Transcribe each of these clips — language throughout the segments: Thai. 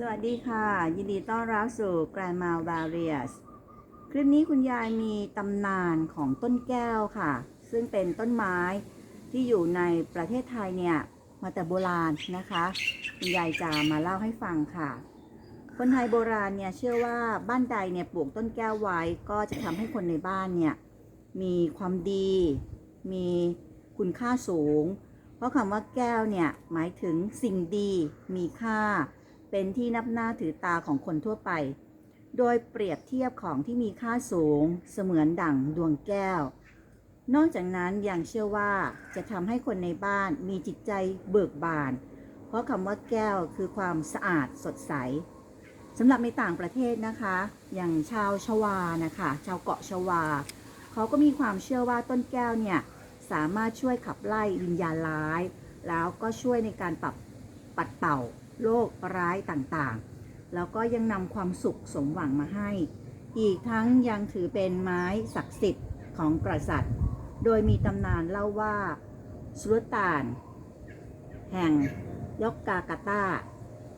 สวัสดีค่ะ ยินดีต้อนรับสู่ Grandma Various คลิปนี้คุณยายมีตำนานของต้นแก้วค่ะ ซึ่งเป็นต้นไม้ที่อยู่ในประเทศไทยเนี่ย มาแต่โบราณนะคะ คุณยายจะมาเล่าให้ฟังค่ะ คนไทยโบราณเนี่ยเชื่อว่าบ้านใดเนี่ยปลูกต้นแก้วไว้ก็จะทำให้คนในบ้านเนี่ยมีความดี มีคุณค่าสูง เพราะคำว่าแก้วเนี่ยหมายถึงสิ่งดีมีค่า เป็นที่นับหน้าถือตาของคนทั่วไป โดยเปรียบเทียบของที่มีค่าสูง เสมือนดั่งดวงแก้ว นอกจากนั้นยังเชื่อว่าจะทำให้คนในบ้านมีจิตใจเบิกบาน เพราะคำว่าแก้วคือความสะอาดสดใสสำหรับในต่างประเทศนะคะ อย่างชาวชวานะคะ ชาวเกาะชวา เขาก็มีความเชื่อว่าต้นแก้วเนี่ย สามารถช่วยขับไล่วิญญาณร้าย แล้วก็ช่วยในการปรับปัดเป่า โรคร้ายต่างๆ แล้วก็ยังนำความสุขสมหวังมาให้ อีกทั้งยังถือเป็นไม้ศักดิ์สิทธิ์ของกษัตริย์ โดยมีตำนานเล่าว่าสุลต่าน แห่งยกกากาตา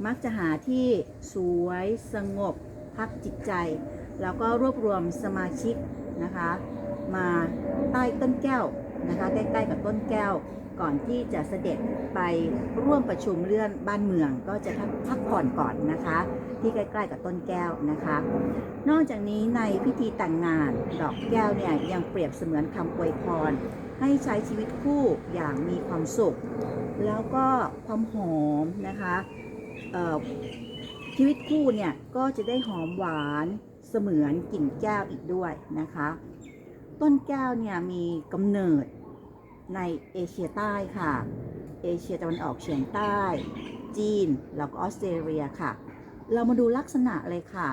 มักจะหาที่สวยสงบพักจิตใจ แล้วก็รวบรวมสมาชิกนะคะ มาใต้ต้นแก้ว นะคะใกล้ๆกับต้นแก้ว ก่อนที่จะเสด็จไปร่วมประชุมเลื่อนบ้านเมือง ก็จะพักผ่อนก่อนนะคะ ที่ใกล้ๆกับต้นแก้วนะคะ นอกจากนี้ในพิธีแต่งงานดอกแก้วเนี่ยยังเปรียบเสมือนคำอวยพรให้ใช้ชีวิตคู่อย่างมีความสุข แล้วก็ความหอมนะคะชีวิตคู่เนี่ยก็จะได้หอมหวานเสมือนกลิ่นแก้วอีกด้วยนะคะ ต้นแก้วเนี่ยมีกำเนิดในเอเชียใต้ค่ะ เอเชียตะวันออกเฉียงใต้ จีน แล้วก็ออสเตรเลียค่ะ เรามาดูลักษณะเลยค่ะ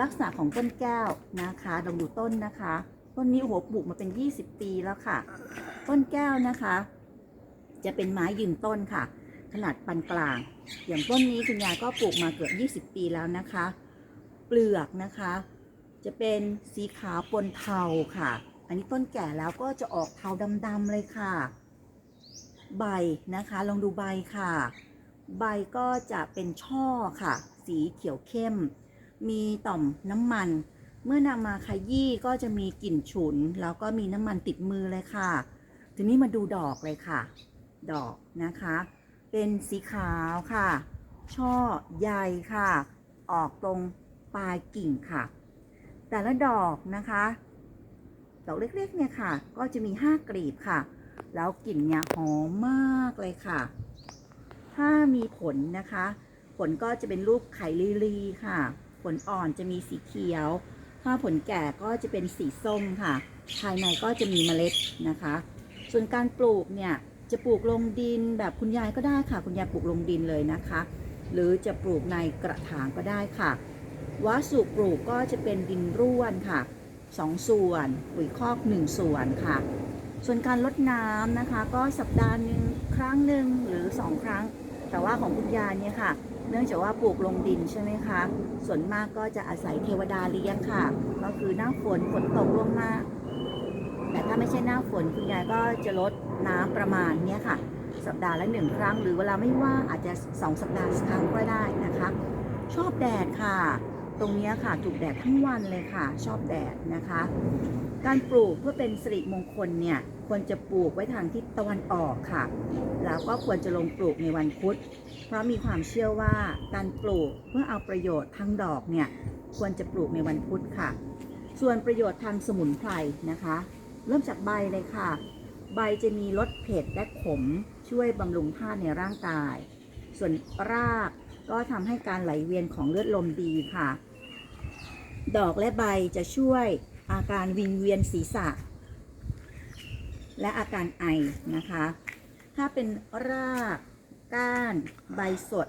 ลักษณะของต้นแก้วนะคะลองดูต้นนะคะ ต้นนี้โอ้โหปลูกมาเป็น 20 ปีแล้วค่ะ ต้นแก้วนะคะ จะเป็นไม้ยืนต้นค่ะ ขนาดปานกลาง อย่างต้นนี้คุณยายก็ปลูกมาเกือบ 20 ปีแล้วนะคะ เปลือกนะคะ จะเป็นสีขาวปนเทาค่ะ อันนี้ต้นแก่แล้วก็จะออกเทาดำๆเลยค่ะ ใบนะคะ ลองดูใบค่ะ ใบก็จะเป็นช่อค่ะ สีเขียวเข้ม มีต่อมน้ำมัน เมื่อนำมาขยี้ก็จะมีกลิ่นฉุน แล้วก็มีน้ำมันติดมือเลยค่ะ ทีนี้มาดูดอกเลยค่ะ ดอกนะคะ เป็นสีขาวค่ะ ช่อใยค่ะ ออกตรงปลายกิ่งค่ะ แต่ละดอกนะคะ ดอกเล็กๆเนี่ยค่ะ ก็จะมี 5 กลีบค่ะ แล้วกลิ่นเนี่ยหอมมากเลยค่ะ ถ้ามีผลนะคะ ผลก็จะเป็นรูปไข่ลีๆค่ะ ผลอ่อนจะมีสีเขียว ถ้าผลแก่ก็จะเป็นสีส้มค่ะ ภายในก็จะมีเมล็ดนะคะ ส่วนการปลูกเนี่ยจะปลูกลงดินแบบคุณยายก็ได้ค่ะ คุณยายปลูกลงดินเลยนะคะ หรือจะปลูกในกระถางก็ได้ค่ะ วัสดุปลูกก็จะเป็นดินร่วนค่ะ สองส่วนปุ๋ยคอกหนึ่งส่วนค่ะ ส่วนการลดน้ำนะคะ ก็สัปดาห์หนึ่งครั้งหนึ่งหรือสองครั้ง แต่ว่าของคุณยายเนี่ยค่ะ เนื่องจากว่าปลูกลงดินใช่ไหมคะ ส่วนมากก็จะอาศัยเทวดาเลี้ยงค่ะ ก็คือหน้าฝนฝนตกล่วงหน้าแต่ถ้าไม่ใช่หน้าฝนคุณยายก็จะลดน้ำประมาณเนี้ยค่ะ สัปดาห์ละหนึ่งครั้ง หรือเวลาไม่ว่าอาจจะสองสัปดาห์ครั้งก็ได้นะคะ ชอบแดดค่ะ ตรงนี้ค่ะถูกแดดทั้งวันเลยค่ะ ชอบแดดนะคะ การปลูกเพื่อเป็นสิริมงคลเนี่ยควรจะปลูกไว้ทางทิศตะวันออกค่ะ แล้วก็ควรจะลงปลูกในวันพุธ เพราะมีความเชื่อว่าการปลูกเพื่อเอาประโยชน์ทางดอกเนี่ยควรจะปลูกในวันพุธค่ะ ส่วนประโยชน์ทางสมุนไพรนะคะ เริ่มจากใบเลยค่ะ ใบจะมีรสเผ็ดและขมช่วยบำรุงธาตุในร่างกาย ส่วนรากก็ทำให้การไหลเวียนของเลือดลมดีค่ะ ดอกและใบจะช่วยอาการวิงเวียนศีรษะ และอาการไอนะคะ ถ้าเป็นรากก้าน ใบสด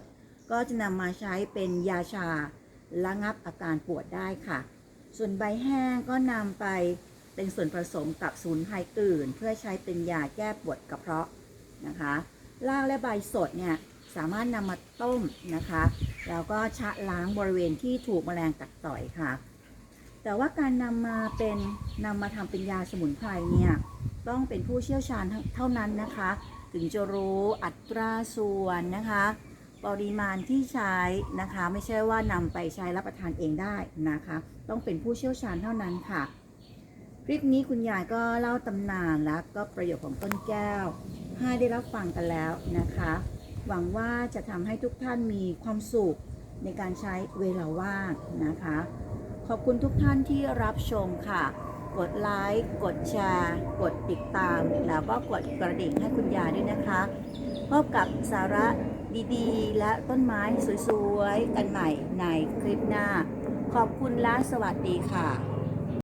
ก็จะนำมาใช้เป็นยาชาระงับอาการปวดได้ค่ะ ส่วนใบแห้งก็นำไปเป็นส่วนผสมกับสมุนไพรอื่น เพื่อใช้เป็นยาแก้ปวดกระเพาะนะคะ รากและใบสดเนี่ย สามารถนำมาต้มนะคะแล้วก็ชะล้างบริเวณที่ถูกแมลงกัดต่อยค่ะ แต่ว่าการนำมาเป็นนำมาทำเป็นยาสมุนไพรเนี่ยต้องเป็นผู้เชี่ยวชาญเท่านั้นนะคะ ถึงจะรู้อัตราส่วนนะคะ ปริมาณที่ใช้นะคะ ไม่ใช่ว่านำไปใช้รับประทานเองได้นะคะ ต้องเป็นผู้เชี่ยวชาญเท่านั้นค่ะคลิปนี้คุณยายก็เล่าตำนานและก็ประโยชน์ของต้นแก้ว ให้ได้รับฟังกันแล้วนะคะ หวังว่าจะทำให้ทุกท่านมีความสุขในการใช้เวลาว่างนะคะ ขอบคุณทุกท่านที่รับชมค่ะ กดไลค์กดแชร์ กดติดตาม แล้วก็กดกระดิ่งให้คุณยายด้วยนะคะ พบกับสาระดีๆ และต้นไม้สวยๆ กันใหม่ในคลิปหน้า ขอบคุณและสวัสดีค่ะ